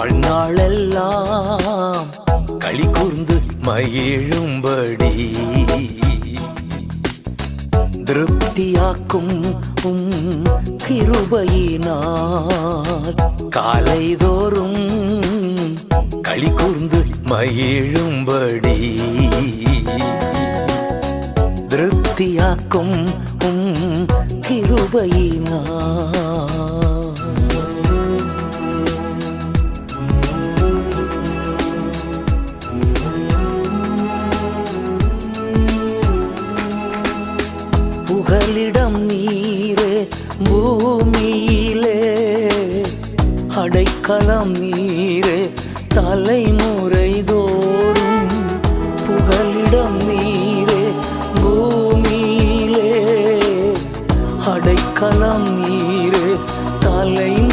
வாழ்நாளெல்லாம் களி கூர்ந்து மகிழும்படி திருப்தியாக்கும் உம் கிருபையினால் காலைதோறும் களி கூர்ந்து மகிழும்படி திருப்தியாக்கும் உம் கிருபையினால் பகலிடம் நீரே பூமியிலே. அடைக்கலம் நீரே தலைமுறை தோறும் புகலிடம் நீரே பூமியிலே. அடைக்கலம் நீரே தலை